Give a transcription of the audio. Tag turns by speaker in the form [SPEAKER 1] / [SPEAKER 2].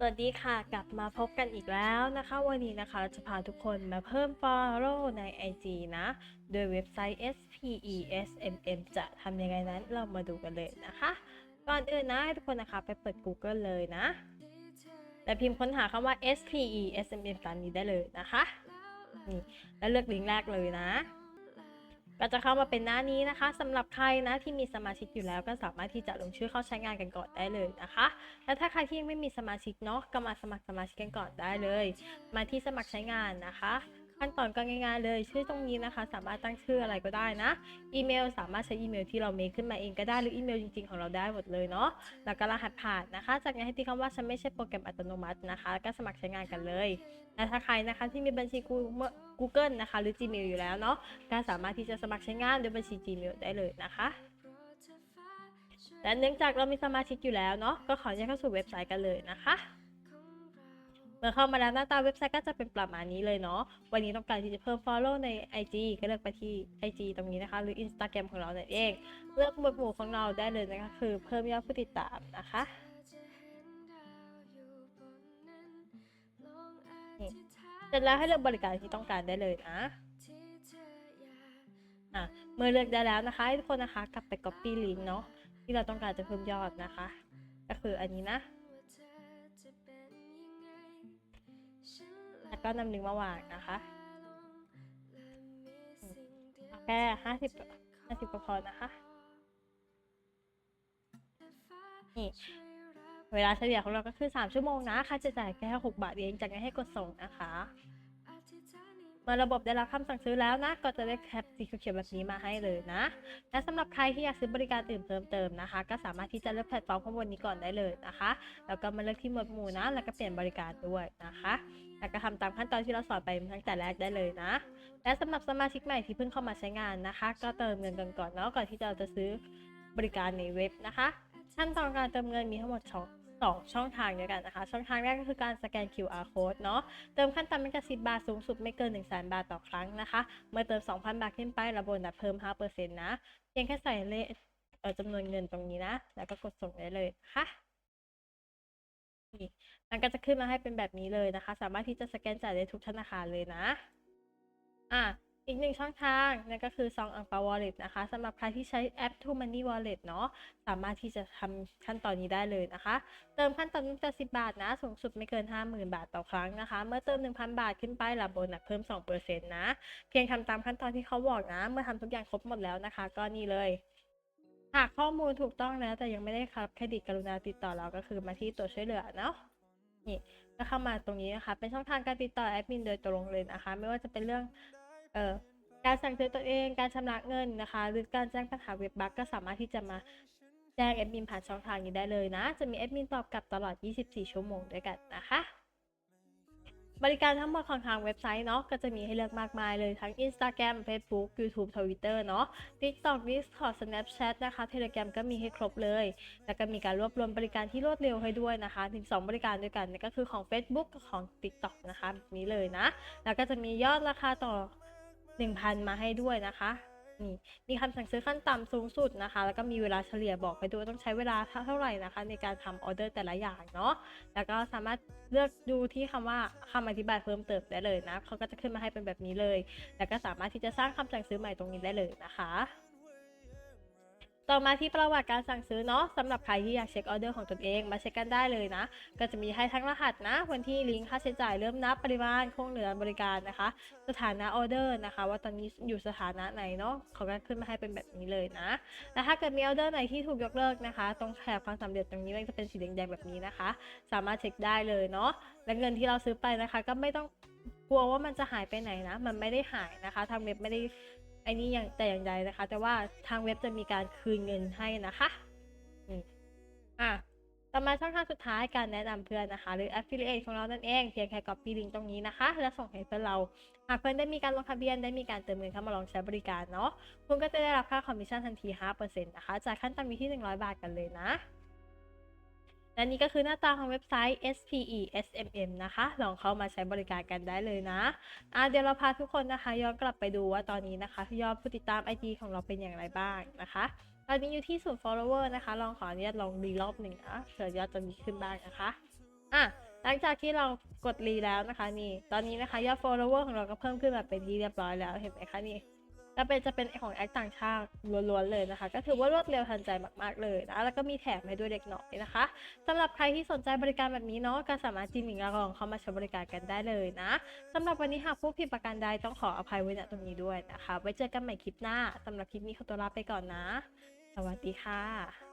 [SPEAKER 1] สวัสดีค่ะ กลับมาพบกันอีกแล้วนะคะ วันนี้นะคะเราจะพาทุกคนมาเพิ่ม follow ใน IG นะ โดยเว็บไซต์ SPESMM จะทำยังไงนั้นเรามาดูกันเลยนะคะ ก่อนอื่นนะทุกคนนะคะไปเปิด Google เลยนะ และพิมพ์ค้นหาคำว่า SPESMM ตามนี้ได้เลยนะคะ นี่ แล้วเลือกลิงก์แรกเลยนะ ก็จะเข้ามาเป็นหน้านี้นะคะสำหรับใครนะที่มีสมาชิกอยู่แล้วก็สามารถที่จะลงชื่อเข้าใช้งานกันก่อนได้เลยนะคะ และถ้าใครที่ยังไม่มีสมาชิกเนาะก็มาสมัครสมาชิกกันก่อนได้เลย มาที่สมัครใช้งานนะคะ ขั้นตอนก็ง่ายๆเลยชื่อตรงนี้นะคะ สามารถตั้งชื่ออะไรก็ได้นะ อีเมลสามารถใช้อีเมลที่เราเมคขึ้นมาเองก็ได้หรืออีเมลจริงๆของเราได้หมดเลยเนาะแล้วก็รหัสผ่านนะคะ จากนั้นให้ที่คำว่าฉันไม่ใช่โปรแกรมอัตโนมัตินะคะ ก็สมัครใช้งานกันเลยและถ้าใครนะคะที่มีบัญชี Google Google นะคะ หรือ Gmail อยู่แล้วเนาะก็สามารถที่จะสมัครใช้งานด้วยบัญชี Gmail ได้เลยนะคะและเนื่องจากเรามีสมาชิกอยู่แล้วเนาะก็ขออนุญเข้าสู่เว็บไซต์กันเลยนะคะ เมื่อเข้ามาแล้วหน้าตาเว็บไซต์ก็จะเป็นประมาณนี้เลยเนาะ วันนี้ต้องการที่จะเพิ่ม follow ใน IG ก็เลือกไปที่ IG ตรงนี้นะคะ หรือ Instagram ของเราเนั่นเอง เลือกหมวดหมู่ของเราได้เลยนะคะ คือเพิ่มยอดผู้ติดตามนะคะเสร็จแล้วให้เลือกบริการที่ต้องการได้เลยนะอะเมื่อเลือกได้แล้วนะคะให้ทุกคนนะคะกลับไป copy link เนาะที่เราต้องการจะเพิ่มยอดนะคะ ก็คืออันนี้นะ แล้วก็นำหนึ่งมาวางนะคะแค่ห้าสิบห้าสิบก็พอนะคะนี่เวลาเฉลี่ยของเราก็คือ 3 ชั่วโมงนะ ค่าใช้จ่ายแค่ 6 บาทเองจากนั้นให้กดส่งนะคะ มื่อระบบได้รับคำสั่งซื้อแล้วนะ ก็จะได้แคปสีเขียวแบบนี้มาให้เลยนะ และสำหรับใครที่อยากซื้อบริการอื่นเพิ่มเติมนะคะ ก็สามารถที่จะเลือกแพลตฟอร์มข้างบนนี้ก่อนได้เลยนะคะ แล้วก็มาเลือกที่หมวดหมู่นะ แล้วก็เปลี่ยนบริการด้วยนะคะ แล้วก็ทำตามขั้นตอนที่เราสอนไปตั้งแต่แรกได้เลยนะ และสำหรับสมาชิกใหม่ที่เพิ่งเข้ามาใช้งานนะคะ ก็เติมเงินกันก่อนเนาะก่อนที่เราจะซื้อบริการในเว็บนะคะ ขั้นตอนการเติมเงินมีทั้งหมด ช่องสองช่องทางด้วยกันนะคะ ช่องทางแรกก็คือการสแกน QR code เนาะเติมขั้นต่ำไม่เกิน10 บาท สูงสุดไม่เกิน 1 0 0 0 0แบาทต่อครั้งนะคะ เมื่อเติม 2,000 บาทขึ้นไป ระบบจะเพิ่ม 5%นะ เพียงแค่ใส่เลขจำนวนเงินตรงนี้นะ แล้วก็กดส่งได้เลยนะคะนี่มันก็จะขึ้นมาให้เป็นแบบนี้เลยนะคะ สามารถที่จะสแกนจ่ายได้ทุกธนาคารเลยนะ อะ อีกหนึ่งช่องทางนั่นก็คือซองอังเปา wallet นะคะสำหรับใครที่ใช้แอป To Money Wallet เนาะสามารถที่จะทำขั้นตอนนี้ได้เลยนะคะ เติมขั้นตอนตั้งแต่10 บาทนะ สูงสุดไม่เกิน 50,000 บาทต่อครั้งนะคะ เมื่อเติม 1,000 บาทขึ้นไปรับโบนัสเพิ่ม 2%นะ เพียงทำตามขั้นตอนที่เขาบอกนะ เมื่อทำทุกอย่างครบหมดแล้วนะคะ ก็นี่เลยหากข้อมูลถูกต้องแล้วแต่ยังไม่ได้ครับเครดิตกรุณาติดต่อเราก็คือมาที่ตัวช่วยเหลือเนาะนี่ก็เข้ามาตรงนี้นะคะ เป็นช่องทางการติดต่อแอดมินโดยตรงเลยนะคะ ไม่ว่าจะเป็นเรื่อง เอ่อการสั่งซื้อตัวเองการชำระเงินนะคะ หรือการแจ้งปัญหาเว็บบั๊กก็สามารถที่จะมาแจ้งแอดมินผ่านช่องทางนี้ได้เลยนะ จะมีแอดมินตอบกลับตลอด 24 ชั่วโมงด้วยกันนะคะ บริการทั้งหมดของทางเว็บไซต์เนาะก็จะมีให้เลือกมากมายเลยทั้ง Instagram Facebook YouTube Twitter เนาะ TikTok Discord Snapchat นะคะ Telegram ก็มีให้ครบเลย แล้วก็มีการรวบรวมบริการที่รวดเร็วให้ด้วยนะคะถึง2บริการด้วยกันนั่นก็คือของ Facebook กับของ TikTok นะคะแบบนี้เลยนะ แล้วก็จะมียอดราคาต่อ 1,000 มาให้ด้วยนะคะ นี่มีคำสั่งซื้อขั้นต่ำสูงสุดนะคะ แล้วก็มีเวลาเฉลี่ยบอกไปด้วยต้องใช้เวลาเท่าไหร่นะคะ ในการทำออเดอร์แต่ละอย่างเนาะแล้วก็สามารถเลือกดูที่คำว่าคำอธิบายเพิ่มเติมได้เลยนะเขาก็จะขึ้นมาให้เป็นแบบนี้เลย แล้วก็สามารถที่จะสร้างคำสั่งซื้อใหม่ตรงนี้ได้เลยนะคะ ต่อมาที่ประวัติการสั่งซื้อเนาะสำหรับใครที่อยากเช็คออเดอร์ของตนเองมาเช็คกันได้เลยนะ ก็จะมีให้ทั้งรหัสนะ วันที่ลิงก์ค่าใช้จ่ายเริ่มนับปริมาณคงเหลือบริการนะคะ สถานะออเดอร์นะคะ ว่าตอนนี้อยู่สถานะไหนเนาะเขาก็ขึ้นมาให้เป็นแบบนี้เลยนะและถ้าเกิดมีออเดอร์ไหนที่ถูกยกเลิกนะคะ ตรงแถบความสำเร็จตรงนี้มันจะเป็นสีแดงๆแบบนี้นะคะ สามารถเช็คได้เลยเนาะและเงินที่เราซื้อไปนะคะ ก็ไม่ต้องกลัวว่ามันจะหายไปไหนนะ มันไม่ได้หายนะคะ ทางเว็บไม่ได้ อ้นี่อย่างแต่อย่างใดนะคะ แต่ว่าทางเว็บจะมีการคืนเงินให้นะคะอะต่อมาช่องทางสุดท้ายการแนะนำเพื่อนนะคะ หรือ affiliate ของเรานั่นเองเพียงแค่ copy link ตรงนี้นะคะ แล้วส่งให้เพื่อนเราหากเพื่อนได้มีการลงทะเบียนได้มีการเติมเงินเข้ามาลองใช้บริการเนาะคุณก็จะได้รับค่าคอมมิชชั่นทันที 5%นะคะจากขั้นต่ำอยู่ที่ 100 บาทกันเลยนะ และนี่ก็คือหน้าตาของเว็บไซต์ SPESMM นะคะ ลองเข้ามาใช้บริการกันได้เลยนะอะเดี๋ยวเราพาทุกคนนะคะย้อนกลับไปดูว่าตอนนี้นะคะยอดผู้ติดตาม IG ของเราเป็นอย่างไรบ้างนะคะตอนนี้อยู่ที่ศูนย์ follower นะคะ ลองขออนุญาตลองรีรอบหนึ่งนะเผื่อยอดจะมีขึ้นบ้างนะคะอะหลังจากที่เรากดรีแล้วนะคะนี่ ตอนนี้นะคะยอด follower ของเราก็เพิ่มขึ้นมาเป็นที่เรียบร้อยแล้วเห็นไหมคะนี่ ก็เป็นจะเป็นของแอคต่างชาติล้วนๆเลยนะคะ ก็ถือว่ารวดเร็วทันใจมากๆเลยนะแล้วก็มีแถมให้ด้วยเด็กหน่อยนะคะสำหรับใครที่สนใจบริการแบบนี้เนาะก็สามารถจิ้มลิงก์แล้วลองเข้ามาใช้บริการกันได้เลยนะสำหรับวันนี้หากผู้ผิดประการใดต้องขออภัยไว้ณตรงนี้ด้วยนะคะ ไว้เจอกันใหม่คลิปหน้าสำหรับคลิปนี้ขอตัวลาไปก่อนนะ สวัสดีค่ะ